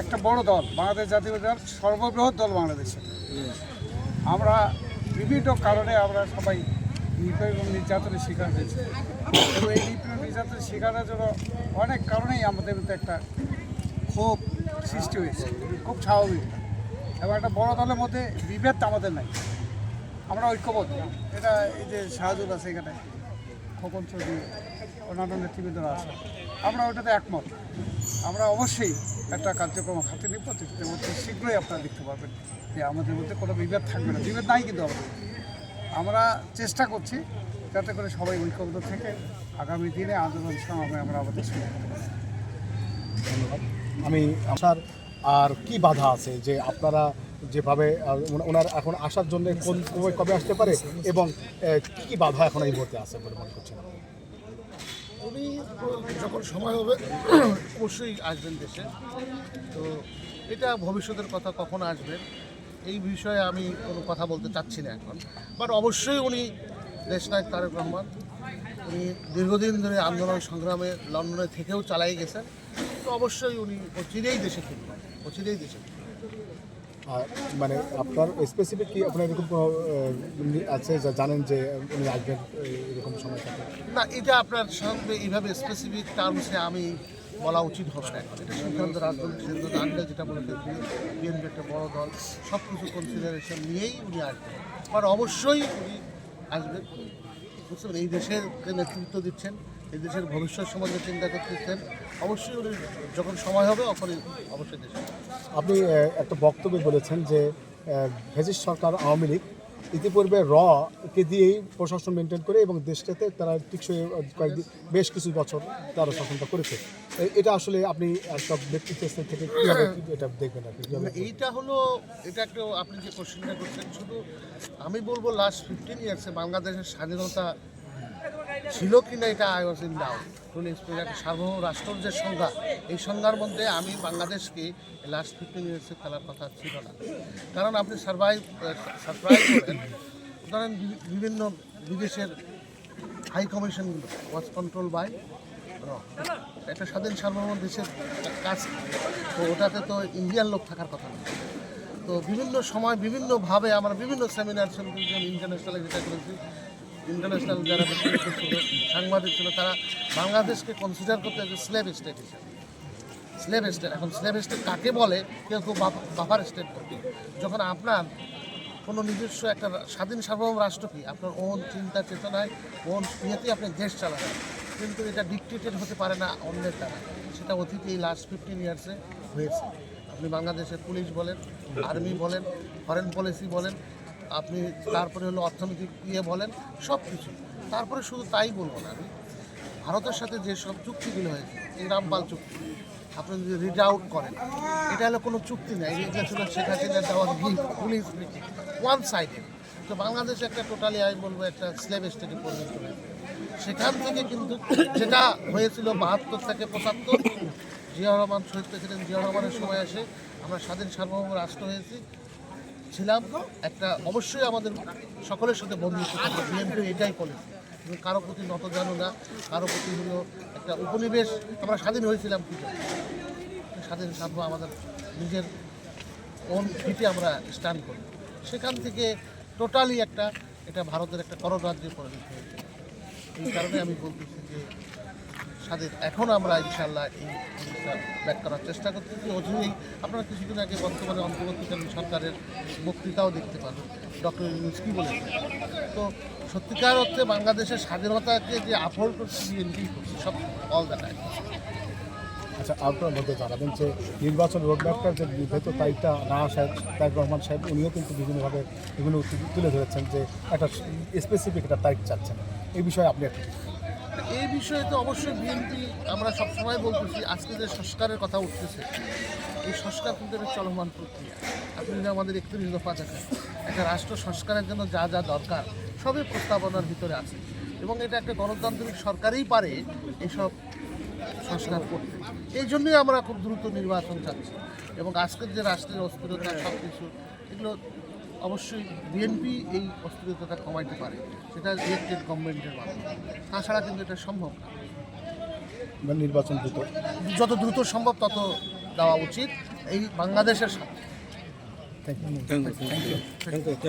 একটা বড় দল, বাংলাদেশ জাতীয় দল, সর্ববৃহৎ দল বাংলাদেশে। আমরা বিভিন্ন কারণে আমরা সবাই নিপীড়ন এবং নির্যাতনের শিকার হয়েছি। এবং এই নিপীড়ন নির্যাতনের শিকারের জন্য অনেক কারণেই আমাদের মধ্যে একটা ক্ষোভ সৃষ্টি হয়েছে, খুব স্বাভাবিক। এবং একটা বড় দলের মধ্যে বিভেদ আমাদের নাই। আমরা ঐক্যবদ্ধ। এটা এই যে শাহজুল আছে এখানে খোকন চৌধুরী অন্যান্য নেতৃবৃন্দরা আছে। আমরা ওটাতে একমত। আমরা অবশ্যই একটা কার্যক্রম হাতে নিব অতি শীঘ্রই আপনারা দেখতে পাবেন যে আমাদের মধ্যে কোনো বিভেদ থাকবে না, বিভেদ নাই কিন্তু আমাদের আমরা চেষ্টা করছি যাতে করে সবাই ঐক্যবদ্ধ থেকে আগামী দিনে আন্দোলন সংগ্রামে আমরা আমাদের শুরু ধন্যবাদ। আমি আসার আর কি বাধা আছে যে আপনারা যেভাবে ওনার এখন আসার জন্য কোন কবে- আসতে পারে এবং কি কি বাধা এখন এই মুহূর্তে আছে বলে মনে করছেন? উনি যখন সময় হবে, অবশ্যই আসবেন দেশে। তো এটা ভবিষ্যতের কথা কখন আসবেন এই বিষয়ে আমি কোনো কথা বলতে চাচ্ছি না এখন। বাট অবশ্যই উনি দেশনায়ক তারেক রহমান, উনি দীর্ঘদিন ধরে আন্দোলন সংগ্রামে লন্ডনে থেকেও চালাই গেছেন। তো অবশ্যই উনি অচিরেই দেশে ফিরবেন, অচিরেই দেশে ফিরবেন। মানে আপনার স্পেসিফিক কি আপনার এরকম কোনো আছে যা জানেন যে উনি আসবেন এরকম সময় না, এটা আপনার সঙ্গে এইভাবে স্পেসিফিক টার্মসে আমি বলা উচিত হবে না। এটা সিদ্ধান্ত রাজনৈতিক সিদ্ধান্ত যেটা বলে বিএনপি একটা বড় দল সব কিছু কনসিডারেশন নিয়েই উনি আসবেন। আর অবশ্যই উনি আসবেন। বুঝতে এই দেশের নেতৃত্ব দিচ্ছেন দেশের ভবিষ্যৎ সম্বন্ধে চিন্তা করতেছেন অবশ্যই উনি যখন সময় হবে তখনই অবশ্যই দেশে আপনি একটা বক্তব্যে বলেছেন যে ভেজিস সরকার আওয়ামী লীগ ইতিপূর্বে র কে দিয়েই প্রশাসন মেনটেন করে এবং দেশটাতে তারা টিকসই কয়েকদিন বেশ কিছু বছর তারা শাসনটা করেছে। এটা আসলে আপনি একটা ব্যক্তিত্ব থেকে কীভাবে এটা দেখবেন আর এইটা হলো এটা একটা আপনি যে কোশ্চেনটা করছেন শুধু আমি বলব লাস্ট ফিফটিন ইয়ার্সে বাংলাদেশের স্বাধীনতা ছিল কি না এটা আই ওয়াজ ইন ডাউট একটা সার্বভৌম রাষ্ট্রের যে সংজ্ঞা। এই সংজ্ঞার মধ্যে আমি বাংলাদেশকে লাস্ট ফিফটিন ইয়ার্সে খেলার কথা ছিল না। কারণ আপনি সার্ভাইভ সারপ্রাইজ করেন। ধরেন বিভিন্ন বিদেশের হাই কমিশনগুলো ওয়াজ কন্ট্রোল বাই একটা স্বাধীন সার্বভৌম দেশের কাজ, তো ওটাতে তো ইন্ডিয়ান লোক থাকার কথা না। তো বিভিন্ন সময়, বিভিন্নভাবে আমরা বিভিন্ন সেমিনার ইন্টারন্যাশনাল যেটা করেছি ইন্টারন্যাশনাল যারা ছিল সাংবাদিক ছিল, তারা বাংলাদেশকে কনসিডার করতে স্লেভ স্টেট হিসেবে। স্লেভ স্টেট এখন স্লেভ স্টেট কাকে বলে, কেউ কেউ বাফার স্টেট করতে যখন আপনার কোনো নিজস্ব একটা স্বাধীন সার্বভৌম রাষ্ট্র কি, আপনার ওন চিন্তা চেতনায়, ওন ইয়েতেই আপনি দেশ চালাবেন। কিন্তু এটা ডিকটেটেড হতে পারে না অন্যের দ্বারা। সেটা অতীতে এই লাস্ট ফিফটিন ইয়ার্সে হয়েছে। আপনি বাংলাদেশের পুলিশ বলেন আর্মি বলেন ফরেন পলিসি বলেন আপনি তারপরে হলো অর্থনৈতিক ইয়ে বলেন, সব কিছু। তারপরে শুধু তাই বলব না আমি। ভারতের সাথে যেসব চুক্তিগুলো হয়েছে, এই রামপাল চুক্তি, আপনি যদি রিড আউট করেন, এটা হলো কোনো চুক্তি নেই এটা ছিল শেখ হাসিনা দেওয়ার পুলিশ ওয়ান সাইডেড তো বাংলাদেশ একটা টোটালি আমি বলব, একটা স্লেভ স্টেটে পরিণত হয়েছে। সেখান থেকে কিন্তু যেটা হয়েছিল বাহাত্তর থেকে পঁচাত্তর, জিয়া রহমান শহীদ প্রেসিডেন্ট জিয়া রহমানের সময় আসে, আমরা স্বাধীন সার্বভৌম রাষ্ট্র হয়েছি ছিলাম, একটা অবশ্যই আমাদের সকলের সাথে বন্ধুত্ব বিএনপি এটাই কিন্তু কারও প্রতি নত জানো না, কারও প্রতি হলো একটা উপনিবেশ। আমরা স্বাধীন হয়েছিলাম স্বাধীন সার্ব আমাদের নিজের ওন ফিটে আমরা স্ট্যান্ড করি। সেখান থেকে টোটালি একটা, এটা ভারতের একটা কররাজ্যে পরিণত হয়েছে। এই কারণে আমি বলতেছি যে স্বাধীন এখন আমরা ইনশাল্লাহ এই ব্যাক করার চেষ্টা করতেছি। অচিরেই আপনারা কিছুদিন আগে বর্তমানে অন্তর্বর্তীকালীন সরকারের বক্তৃতাও দেখতে পাবেন। ডক্টর ইউনুস কি বলেছেন? তো সত্যিকার অর্থে বাংলাদেশের স্বাধীনতাকে যে আফল করছে বিএনপি করছে সব অল দ্য টাইম আচ্ছা আপনার মধ্যে জানাবেন যে নির্বাচন রোডম্যাপটার যে নির্ধারিত তারিখটা না আসায় তারেক রহমান সাহেব, উনিও কিন্তু বিভিন্নভাবে বিভিন্ন তুলে ধরেছেন যে একটা স্পেসিফিক একটা তারিখ চাচ্ছেন। এই বিষয়ে আপনি একটু এই বিষয়ে তো অবশ্যই বিএনপি, আমরা সবসময় বলতেছি, আজকে যে সংস্কারের কথা উঠতেছে, এই সংস্কার কিন্তু একটা চলমান প্রক্রিয়া। আপনি যদি আমাদের একত্রিশ দফা দেখেন একটা রাষ্ট্র সংস্কারের জন্য যা যা দরকার, সবই প্রস্তাবনার ভিতরে আছে। এবং এটা একটা গণতান্ত্রিক সরকারই পারে এসব সংস্কার করতে। এই জন্যই আমরা খুব দ্রুত নির্বাচন চাচ্ছি। এবং আজকের যে রাষ্ট্রের অস্থিরতা সব কিছু এগুলো অবশ্যই বিএনপি এই অস্থিরতাটা কমাইতে পারে। সেটা ইলেকটেড গভর্নমেন্টের মাধ্যমে। তাছাড়া কিন্তু এটা সম্ভব না। নির্বাচন দ্রুত। যত দ্রুত সম্ভব তত দেওয়া উচিত। এই বাংলাদেশের সাথে।